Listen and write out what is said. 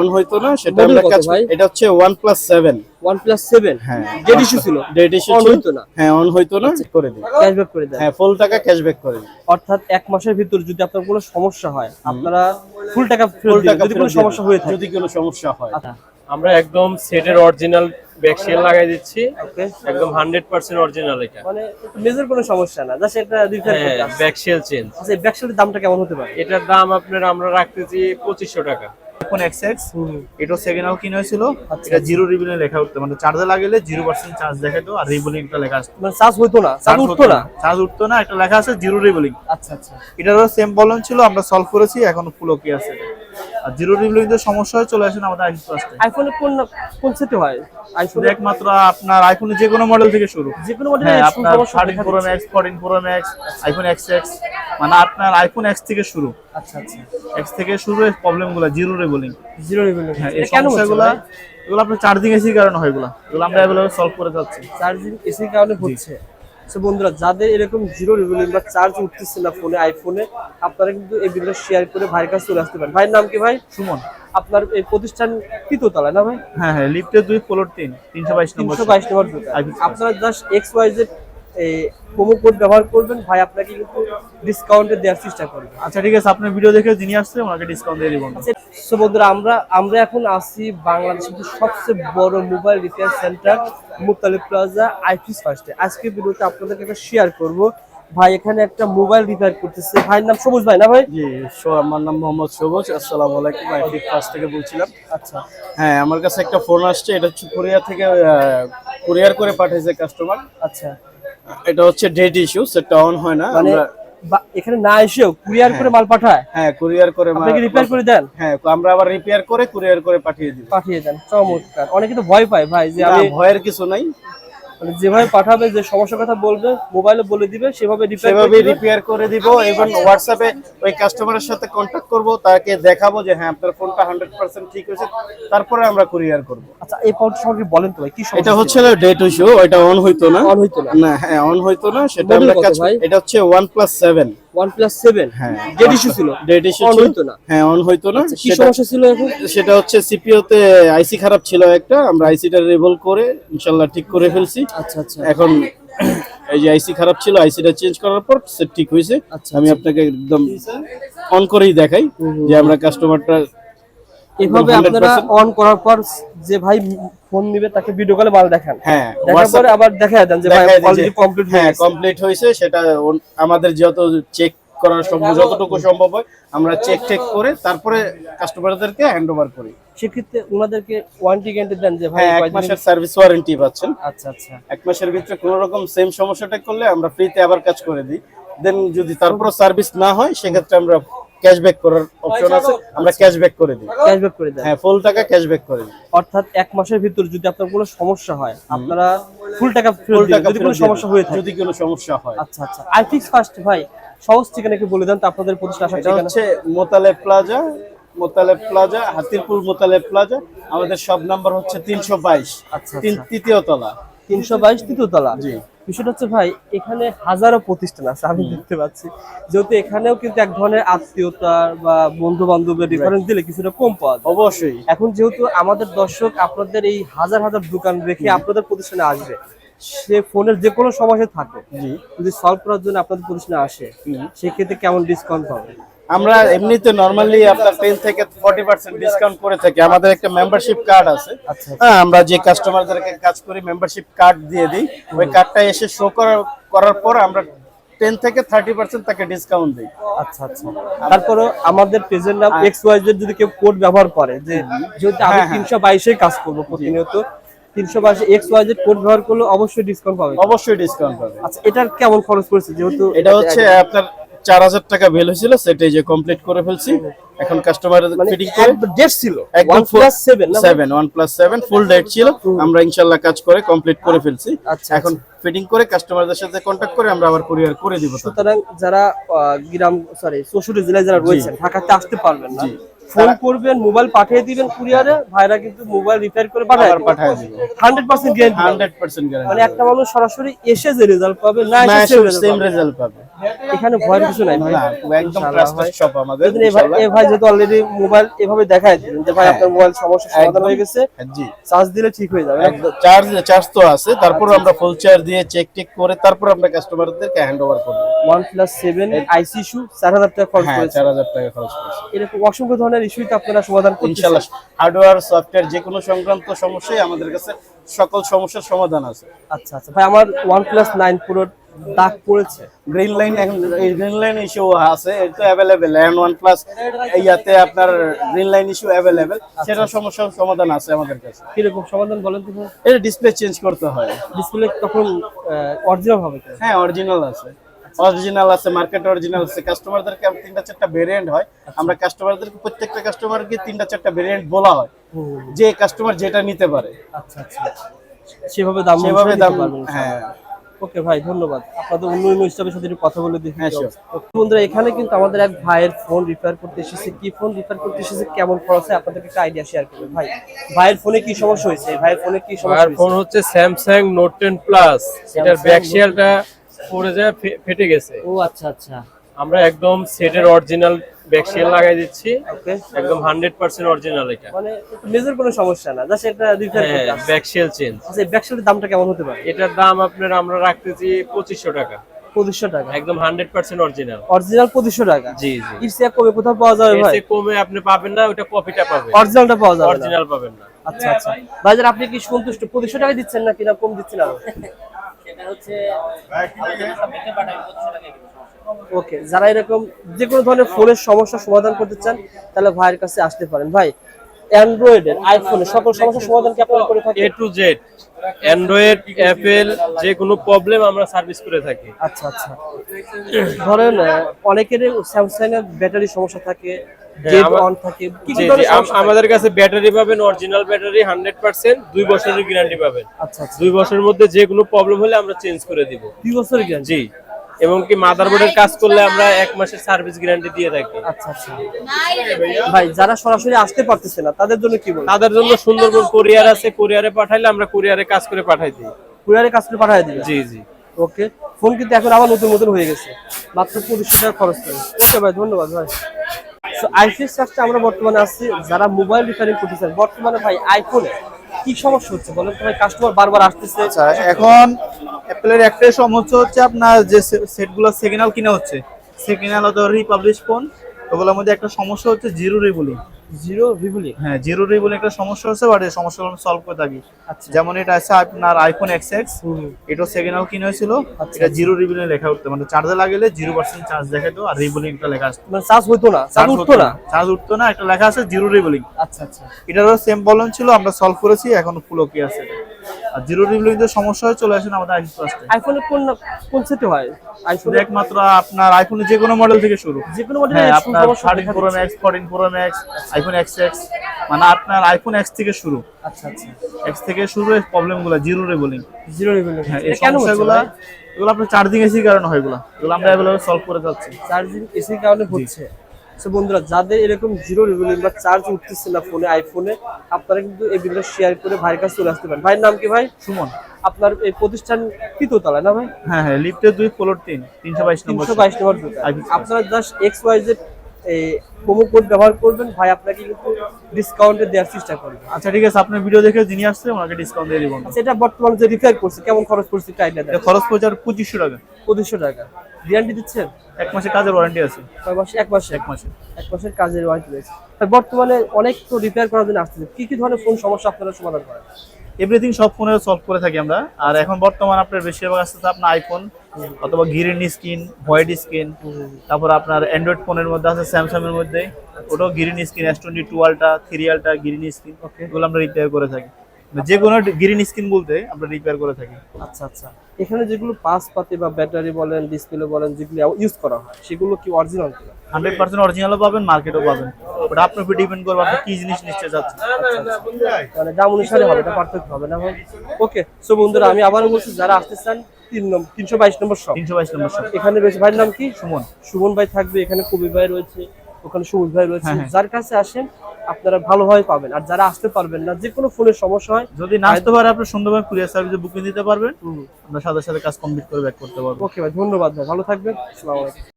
On হইতো না সেটা আমরা কাজ এটা হচ্ছে OnePlus 7 OnePlus 7 হ্যাঁ। ডেড ইস্যু ছিল? ডেট ইস্যু On ছিল হইতো না। হ্যাঁ অন হইতো না করে দিই। ক্যাশব্যাক করে দেন। হ্যাঁ ফুল টাকা ক্যাশব্যাক করে দিই। অর্থাৎ এক মাসের ভিতর যদি আপনার কোনো সমস্যা হয় আপনারা ফুল টাকা ফুল টাকা যদি কোনো সমস্যা হয়ে থাকে। যদি কোনো সমস্যা হয়। আচ্ছা। আমরা একদম সেটের অরিজিনাল ব্যাকশেল লাগাই দিচ্ছি। ওকে একদম হান্ড্রেড পার্সেন্ট অরিজিনাল এটা। মানে মেজর কোনো সমস্যা না জাস্ট এটা রিপেয়ার করতে আসছে। ব্যাকশেল চেঞ্জ আচ্ছা এই ব্যাকশেলের দামটা কেমন হতে পারে? এটার দাম আপনার আমরা রাখতেছি পঁচিশশো টাকা। আইফোন এক্স এক্স এটো সেকেন্ড হ্যান্ড কিনে হয়েছিল। এটা জিরো রিবলিং লেখা উঠতো। মানে চার্জে লাগালে জিরো পার্সেন্ট চার্জ দেখাতো আর রিবলিংটা লেখা আসতো। মানে চার্জ হইতো না চার্জ উঠতো না। চার্জ উঠতো না একটা লেখা আছে জিরো রিবলিং আচ্ছা আচ্ছা। এটারও সেম প্রবলেম ছিল আমরা সলভ করেছি এখন ফুল ওকে আছে। আর জিরো রিবলিং এর সমস্যা হয় চলে আসেন আমাদের আইফোন প্লাসে আইফোনে কোন কোন সেটে হয়? আইফোন একমাত্র আপনার আইফোনে যে কোনো মডেল থেকে শুরু। যে কোনো মডেলে হ্যাঁ আপনার সমস্যা থার্টিন দেখা pro max fourteen pro max iPhone X X মানে আপনার আইফোন এক্স থেকে শুরু। আচ্ছা আচ্ছা। এক্স থেকে শুরু প্রবলেমগুলো জিরো রিবলিং জিরো রিভিউ হ্যাঁ এই সমস্যাগুলো এগুলো আপনার চার্জিং এসির কারণে হয় এগুলো। এগুলো আমরা এগুলো সলভ করে যাচ্ছি। চার্জিং এসির কারণে হচ্ছে। তো বন্ধুরা যাদের এরকম জিরো রিভিউ বা চার্জ উঠতেছে না ফোনে আইফোনে আপনারা কিন্তু এই ভিডিও শেয়ার করে ভাইয়ের কাছে চলে আসতে পারেন। ভাইয়ের নাম কি ভাই? সুমন। আপনার এই প্রতিষ্ঠান তৃতীয়তলায় না ভাই? হ্যাঁ হ্যাঁ লিফটের দুই ফ্লোর তিন তিনশো বাইশ নম্বর তিনশো বাইশ নম্বর আপনারা just X Y Z promo code ব্যবহার করবেন ভাই আপনাকে কিন্তু ডিসকাউন্টে দেওয়ার চেষ্টা করবে। আচ্ছা ঠিক আছে আপনার ভিডিও দেখে যিনি আসছে ওনাকে ডিসকাউন্ট দিয়ে দিব সো বন্ধুরা আমরা আমরা এখন আছি বাংলাদেশের সবচেয়ে বড় mobile repair centre Mutalib plaza আইফিস ফার্স্টে আজকে ভিডিওতে আপনাদেরকে একটা শেয়ার করব। ভাই এখানে একটা মোবাইল রিপেয়ার করতেছে। ভাইয়ের নাম সবুজ ভাই না ভাই? জি আমার নাম মোহাম্মদ সবুজ। আসসালামু আলাইকুম আইফিক কাছ থেকে বলছিলাম। আচ্ছা। হ্যাঁ আমার কাছে একটা ফোন আসছে এটা হচ্ছে কোরিয়া থেকে কুরিয়ার করে পাঠিয়েছে কাস্টমার আচ্ছা। এটা হচ্ছে ডেট ইস্যু সেটা অন হয় না মানে আমরা এখানে না এসেও কুরিয়ার করে মাল পাঠায়? হ্যাঁ কুরিয়ার করে মাল আপনি রিপেয়ার করে দেন? হ্যাঁ আমরা আবার রিপেয়ার করে কুরিয়ার করে পাঠিয়ে দিই। পাঠিয়ে দেন চমৎকার। অনেকে তো ভয় পায় ভাই যে আমি ভয়ের কিছু নাই। মানে যেভাবে পাঠাবে যে সমস্যার কথা বলবে মোবাইলে বলে দিবে সেভাবে রিপেয়ার সেভাবে রিপেয়ার করে দিব এবং হোয়াটসঅ্যাপে ওই কাস্টমারের সাথে কন্ট্যাক্ট করব তাকে দেখাবো যে হ্যাঁ আপনার ফোনটা হান্ড্রেড পার্সেন্ট ঠিক হয়েছে। তারপরে আমরা কুরিয়ার করব। আচ্ছা এই ফোনটা সম্পর্কে বলেন তো ভাই কি সমস্যা? এটা হচ্ছে না ডেট ইস্যু এটা অন হইতো না। অন হইতো না। না হ্যাঁ অন হইতো না সেটা আমরা কাজ এটা হচ্ছে ওয়ান প্লাস 7 OnePlus 7 হ্যাঁ। ইস্যু ছিল? ডেট ইস্যু On হইতো না? হ্যাঁ অন হইতো না। আচ্ছা, কি সেটা- সমস্যা ছিল এখন? সেটা হচ্ছে সিপিইউ তে আইসি খারাপ ছিল একটা। আমরা আইসিটা রিভল করে ইনশাআল্লাহ ঠিক করে ফেলছি। আচ্ছা আচ্ছা। এখন এই যে আইসি খারাপ ছিল আইসিটা চেঞ্জ করার পর ঠিক হয়েছে। আচ্ছা, আমি আপনাকে একদম অন করেই দেখাই যে আমরা কাস্টমারটা এভাবে 100% আপনারা অন করার পর যে ভাই ফোন নিবে তাকে ভিডিও কলে মাল দেখান। হ্যাঁ দেখার পরে আবার দেখায় দেন যে ভাই অলরেডি কমপ্লিট হ্যাঁ কমপ্লিট হয়েছে সেটা আমাদের যত চেক করার সম্ভব যতটুকু সম্ভব হয় আমরা চেক টেক করে তারপরে কাস্টমারদেরকে হ্যান্ড ওভার করি। সেক্ষেত্রে ওনাদেরকে ওয়ারেন্টি গ্যারান্টি দেন যে ভাই হ্যাঁ এক মাসের সার্ভিস ওয়ারেন্টি পাচ্ছেন। আচ্ছা আচ্ছা। এক মাসের ভিতরে কোনো রকম সেম সমস্যাটা করলে আমরা ফ্রিতে আবার কাজ করে দিই। দেন যদি তারপরে সার্ভিস না হয় সেক্ষেত্রে আমরা ক্যাশব্যাক করার অপশন আছে আমরা ক্যাশব্যাক করে দিই। ক্যাশব্যাক করে দেন। হ্যাঁ ফুল টাকা ক্যাশব্যাক করে দিই। অর্থাৎ এক মাসের ভিতর যদি আপনার কোনো সমস্যা হয় আপনারা ফুল টাকা ফুল টাকা যদি কোনো সমস্যা দিই। হয়ে থাকে। যদি কোনো সমস্যা হয়। আচ্ছা আচ্ছা। আইফিক্স ফার্স্ট ভাই সহজ ঠিকানা একটু বলে দেন তো আপনাদের প্রতিষ্ঠান আসার ঠিকানা? হচ্ছে Motaleb plaza Motaleb plaza Hatirpur Motaleb plaza আমাদের সব নাম্বার হচ্ছে তিনশো বাইশ আচ্ছা, তিন তৃতীয় তলা। তিনশো বাইশ তৃতীয়তলা জি। বিষয়টা হচ্ছে ভাই এখানে হাজারো প্রতিষ্ঠান আছে আমি দেখতে পাচ্ছি। যেহেতু এখানেও কিন্তু এক ধরনের আত্মীয়তা বা বন্ধু বান্ধবের রেফারেন্স দিলে কিছুটা কম পাওয়া যায়। অবশ্যই। এখন যেহেতু আমাদের দর্শক আপনাদের এই হাজার হাজার দোকান রেখে আপনাদের প্রতিষ্ঠানে আসবে সে ফোনের যে কোনো সমস্যা থাকে যদি সলভ করার জন্য আপনাদের প্রতিষ্ঠানে আসে সেক্ষেত্রে কেমন ডিসকাউন্ট পাবে আমরা এমনিতে নর্মালি আপনার টেন থেকে ফর্টি পার্সেন্ট ডিসকাউন্ট করে থাকি। আমাদের একটা মেম্বারশিপ কার্ড আছে। আচ্ছা হ্যাঁ আমরা যে কাস্টমারদেরকে কাজ করি মেম্বারশিপ কার্ড দিয়ে দিই। ওই কার্ডটা এসে শো করার করার পর আমরা টেন থেকে থার্টি পার্সেন্ট তাকে ডিসকাউন্ট দিই। আচ্ছা আচ্ছা। তারপরে আমাদের পেজের নাম এক্স ওয়াই যদি কেউ কোড ব্যবহার করে যে যেহেতু আমি হ্যাঁ, হ্যাঁ। তিনশো বাইশে কাজ করব প্রতিনিয়ত তিনশো বাইশে এক্স ওয়াই জেড কোড ব্যবহার করলে অবশ্যই ডিসকাউন্ট পাবে। অবশ্যই ডিসকাউন্ট পাবে। আচ্ছা এটার কেমন খরচ পড়েছে যেহেতু এটা হচ্ছে আপনার চার হাজার টাকা বিল হয়েছিল সেটাই যে কমপ্লিট করে ফেলছি। এখন কাস্টমার মানে ফিটিং করে ডেট ছিল? একদম seven one plus seven full date ছিল। আমরা ইনশাল্লাহ কাজ করে কমপ্লিট করে ফেলছি। আচ্ছা, এখন ফিটিং করে কাস্টমারদের সাথে কন্ট্যাক্ট করে আমরা আবার কুরিয়ার করে দিব সুতরাং যারা গ্রাম সরি চৌষট্টি জেলায় যারা রয়েছেন ঢাকাতে আসতে পারবেন না। ফোন করবেন মোবাইল পাঠিয়ে দিবেন কুরিয়ারে ভাইরা কিন্তু মোবাইল রিপেয়ার করে পাঠায় পাঠিয়ে দিব। Hundred percent guarantee hundred percent মানে একটা মানুষ সরাসরি এসে যে রেজাল্ট পাবে না এসে সেম রেজাল্ট পাবে। এখানে ভয়ের কিছু নাই ভাই। একদম ট্রাস্টেড শপ আমাদের যেহেতু অলরেডি মোবাইল এভাবে দেখায় দিলেন যে ভাই হ্যাঁ। আপনার মোবাইল সমস্যা সমাধান। হয়ে গেছে হ্যাঁ, জি। চার্জ দিলে ঠিক হয়ে যাবে। চার্জ চার্জ তো আছে। তারপর আমরা ফুল চার্জ দিয়ে চেক টেক করে তারপর আমরা কাস্টমারদেরকে হ্যান্ড ওভার করব। প্লাস আইসি ইস্যু চার হাজার টাকা খরচ হ্যাঁ করেছে। টাকা খরচ করেছি। এরকম অসংখ্য ধরনের ইস্যুই তো আপনারা সমাধান হার্ডওয়্যার সফটওয়্যার যে কোনো সংক্রান্ত সমস্যাই আমাদের কাছে সকল সমস্যার সমাধান আছে। আচ্ছা আচ্ছা। ভাই আমার ওয়ান প্লাস নাইন প্রো দাগ পড়েছে। গ্রিন লাইন এখন গ্রিন লাইন ইস্যু আছে এটা অ্যাভেলেবেল এন ওয়ান প্লাস ইয়াতে আপনার গ্রিন লাইন ইস্যু অ্যাভেলেবেল সেটা সমস্যার সমাধান আছে আমাদের কাছে। কীরকম সমাধান বলেন তো এটা ডিসপ্লে চেঞ্জ করতে হয়। ডিসপ্লে তখন অরিজিনাল হবে হ্যাঁ অরিজিনাল আছে। অরিজিনাল আছে মার্কেট অরিজিনাল আছে। কাস্টমারদেরকে তিনটা চারটা ভেরিয়েন্ট হয়। আমরা কাস্টমারদেরকে প্রত্যেকটা কাস্টমারকে তিনটা চারটা ভেরিয়েন্ট বলা হয়। যে কাস্টমার যেটা নিতে পারে। আচ্ছা আচ্ছা। সেভাবে দাম সেভাবে দাম হ্যাঁ। ওকে ভাই ধন্যবাদ। আপনাদের অন্য স্টাফের সাথে একটু কথা বলে দেখি। হ্যাঁ, বন্ধুরা এখানে কিন্তু আমাদের এক ভাইয়ের ফোন রিপেয়ার করতে এসেছে। কি ফোন রিপেয়ার করতে এসেছে কেমন খরচ হয় আপনাদেরকে একটা আইডিয়া শেয়ার করবে। ভাই ভাইয়ের ফোনে কি সমস্যা হয়েছে? ভাইয়ের ফোনে কি সমস্যা আর ফোন হচ্ছে স্যামসাং নোট টেন প্লাস এটার ব্যাক শেলটা পড়ে যায় ফে- ফেটে গেছে। ও আচ্ছা আচ্ছা। আমরা একদম সেটের অরিজিনাল ব্যাক শেল লাগাই দিচ্ছি। একদম হান্ড্রেড পার্সেন্ট অরিজিনাল এটা। মানে মেজর কোনো সমস্যা না জাস্ট এটা রিপেয়ার করতে আসছে। ব্যাক শেল চেঞ্জ আচ্ছা দামটা কেমন হতে পারে? এটার দাম আপনার আমরা রাখতেছি পঁচিশশো টাকা। পঁচিশশো টাকা। একদম হান্ড্রেড পার্সেন্ট অরিজিনাল অরিজিনাল পঁচিশশো টাকা। জি জি। কমে কোথাও পাওয়া যাবে ভাই? কমে আপনি পাবেন না ওটা কপিটা পাবেন। অরিজিনালটা পাওয়া যাবে। অরিজিনাল পাবেন না। আচ্ছা আচ্ছা। বাজার আপনি কি সন্তুষ্ট? পঁচিশশো টাকা দিচ্ছেন না কিনা কম দিচ্ছেন আরও? ওকে যারা এরকম যে কোনো ধরনের ফোনের সমস্যার সমাধান করতে চান তাহলে ভাইয়ের কাছে আসতে পারেন। ভাই অ্যান্ড্রয়েডের আইফোনের সকল সমস্যার সমাধান কি আপনারা করে A to Z android apple যে কোনো প্রবলেম আমরা সার্ভিস করে থাকি। আচ্ছা আচ্ছা। ধরেন আহ, অনেকেরই স্যামসাং এর ব্যাটারি সমস্যা থাকে সমস্যা? আমাদের কাছে ব্যাটারি পাবেন অরিজিনাল ব্যাটারি হান্ড্রেড পার্সেন্ট দুই বছরের গ্যারান্টি পাবেন। আচ্ছা আচ্ছা। দুই বছরের মধ্যে যে কোনো প্রবলেম হলে আমরা চেঞ্জ করে দিব। দুই বছর গ্যারান্টি জি। এবং কি মাদারবোর্ডের কাজ করলে আমরা এক মাসের সার্ভিস গ্যারান্টি দিয়ে থাকি। আচ্ছা আচ্ছা। ভাই যারা সরাসরি আসতে পারতেছে না তাদের জন্য কি বলব? তাদের জন্য সুন্দরবন কোরিয়ার আছে কোরিয়ারে পাঠাইলে আমরা কোরিয়ারে কাজ করে পাঠাই দিই। কুরিয়ারে কাজ করে পাঠিয়ে দিই জি জি। ওকে। ফোন কিন্তু এখন আবার নতুন নতুন হয়ে গেছে। মাত্র পঁচিশশো টাকা খরচ করে। ওকে ভাই ধন্যবাদ ভাই। আইফিএস চার্জটা আমরা বর্তমানে আসছি যারা মোবাইল রিপেয়ারিং করতে চান বর্তমানে ভাই আইফোনে কি সমস্যা হচ্ছে বলেন? তো কাস্টমার বারবার আসতেছে। আচ্ছা এখন অ্যাপেলের একটাই সমস্যা হচ্ছে আপনার যে সেটগুলো সেকেন্ড কিনা হচ্ছে। হ্যান্ড অথবা রিপাবলিশ ফোন ওগুলোর মধ্যে একটা সমস্যা হচ্ছে জিরো রিবুলিং জিরো রিভুলি হ্যাঁ জিরো রিবুলিং একটা সমস্যা হচ্ছে বাট এই সমস্যাগুলো আমি সলভ করে থাকি। আচ্ছা। যেমন এটা আছে আপনার আইফোন এক্স এক্স। এটা সেকেন্ড হ্যান্ড কিনে হয়েছিল। আচ্ছা। এটা জিরো রিবুলিং লেখা উঠতো মানে চার্জে লাগালে জিরো পার্সেন্ট চার্জ দেখাতো আর রিবুলিংটা লেখা আসতো মানে চার্জ হইতো না চার্জ উঠতো না? চার্জ উঠতো না একটা লেখা আছে জিরো রিবুলিং আচ্ছা আচ্ছা। এটারও সেম প্রবলেম ছিল আমরা সলভ করেছি এখন ফুল ওকে আছে। আর জিরো সমস্যা হয় চলে আসেন আমাদের আইফোন ফার্স্টে আইফোনের কোন কোন সেটে হয় আইফোন একমাত্র আপনার আইফোনের যে কোনো মডেল থেকে শুরু। যে কোনো মডেলের হ্যাঁ আপনার দেখা thirteen pro max fourteen pro max iPhone X X মানে আপনার আইফোন এক্স থেকে শুরু। আচ্ছা আচ্ছা। এক্স থেকে শুরু এই প্রবলেমগুলো জিরো রিবুলিং জিরো রিভুলি হ্যাঁ এই সমস্যাগুলো এগুলো আপনার চার্জিং এসির কারণে হয় এগুলো। এগুলো আমরা এগুলো সলভ করে যাচ্ছি। চার্জিং এসির কারণে হচ্ছে। তো বন্ধুরা যাদের এরকম জিরো রিভিলিং বা চার্জ উঠতেছে না ফোনে আইফোনে আপনারা কিন্তু এই ভিডিও শেয়ার করে ভাইয়ের কাছে চলে আসতে পারেন। ভাইয়ের নাম কি ভাই? সুমন। আপনার এই প্রতিষ্ঠান তলায় না ভাই? হ্যাঁ হ্যাঁ লিফটের দুই ফ্লোর তিন তিনশো বাইশ নম্বর তিনশো বাইশ নম্বর আপনারা জাস্ট এক্স ওয়াই জেড এই প্রোমো কোড ব্যবহার করবেন ভাই আপনাকে কিন্তু ডিসকাউন্টে দেওয়ার চেষ্টা করবে। আচ্ছা ঠিক আছে আপনার ভিডিও দেখে যিনি আসছে ওনাকে ডিসকাউন্ট দিয়ে দিব সেটা বর্তমানে যে রিপেয়ার করছে কেমন খরচ পড়ছে আইডিয়া এটা দেন। খরচ পড়ছে আর পঁচিশশো টাকা। পঁচিশশো টাকা। গ্যারান্টি দিচ্ছেন? এক মাসে কাজের ওয়ারেন্টি আছে। কয় মাসে? এক মাসে? এক মাসে। এক মাসের কাজের ওয়ারেন্টি রয়েছে। বর্তমানে অনেক তো রিপেয়ার করার জন্য আসতেছে। কি কি ধরনের ফোন সমস্যা আপনারা সমাধান করেন? এভরিথিং সব ফোনে সলভ করে থাকি আমরা। আর এখন বর্তমান আপনার বেশিরভাগ আসতেছে আপনার আইফোন অথবা গ্রিন স্ক্রিন হোয়াইট স্ক্রিন তারপর আপনার অ্যান্ড্রয়েড ফোনের মধ্যে আছে স্যামসাং এর মধ্যে। ওটাও green screen S twenty two ultra three ultra green screen এগুলো আমরা রিপেয়ার করে থাকি। যে কোনো গ্রিন স্ক্রিন বলতে আমরা রিপেয়ার করে থাকি। আচ্ছা আচ্ছা। এখানে যেগুলো পাস পাতি বা ব্যাটারি বলেন ডিসপ্লে বলেন যেগুলো ইউজ করা হয় সেগুলো কি অরিজিনাল কিনা? হান্ড্রেড পার্সেন্ট অরিজিনালও পাবেন মার্কেটও পাবেন। ওটা আপনার উপর ডিপেন্ড করবে আপনি কি জিনিস নিচ্ছে যাচ্ছেন মানে দাম অনুসারে হবে এটা পার্থক্য হবে না ওকে সো বন্ধুরা আমি আবারও বলছি যারা আসতে চান তিন নম্বর তিনশো বাইশ নম্বর শপ তিনশো বাইশ নম্বর শপ এখানে রয়েছে ভাইয়ের নাম কি? সুমন। সুমন ভাই থাকবে এখানে কবি ভাই রয়েছে ওখানে সবুজ ভাই রয়েছে। হ্যাঁ, হ্যাঁ। যার কাছে আসেন আপনারা ভালোভাবে পাবেন। আর যারা আসতে পারবেন না যে কোনো ফোনের সমস্যা হয় যদি না আসতে পারে আপনি সুন্দরভাবে কুরিয়ার সার্ভিসে বুকিং দিতে পারবেন। আপনার আমরা সাথে সাথে কাজ কমপ্লিট করে ব্যাক করতে পারব। ওকে ভাই ধন্যবাদ ভাই ভালো থাকবেন আসসালামু আলাইকুম।